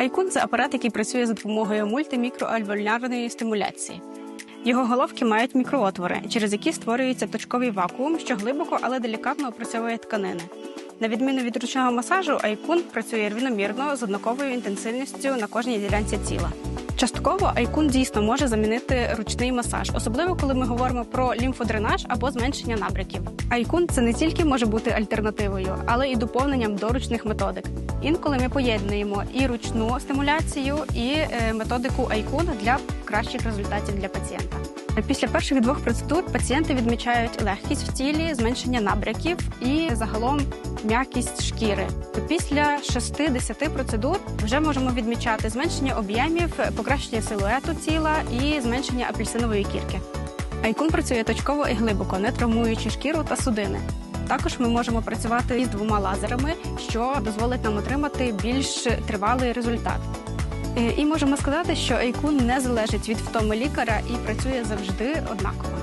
Айкун це апарат, який працює за допомогою мультимікроальвеолярної стимуляції. Його головки мають мікроотвори, через які створюється точковий вакуум, що глибоко, але делікатно опрацьовує тканини. На відміну від ручного масажу, айкун працює рівномірно з однаковою інтенсивністю на кожній ділянці тіла. Частково айкун дійсно може замінити ручний масаж, особливо коли ми говоримо про лімфодренаж або зменшення набряків. Айкун це не тільки може бути альтернативою, але і доповненням до ручних методик. Інколи ми поєднуємо і ручну стимуляцію, і е, методику айкун для кращих результатів для пацієнта. Після перших двох процедур пацієнти відмічають легкість в тілі, зменшення набряків і загалом м'якість шкіри. Після 6-10 процедур вже можемо відмічати зменшення об'ємів, покращення силуету тіла і зменшення апельсинової кірки. Айкун працює точково і глибоко, не травмуючи шкіру та судини. Також ми можемо працювати з двома лазерами, що дозволить нам отримати більш тривалий результат. Е, І можемо сказати, що айкун не залежить від втоми лікаря і працює завжди однаково.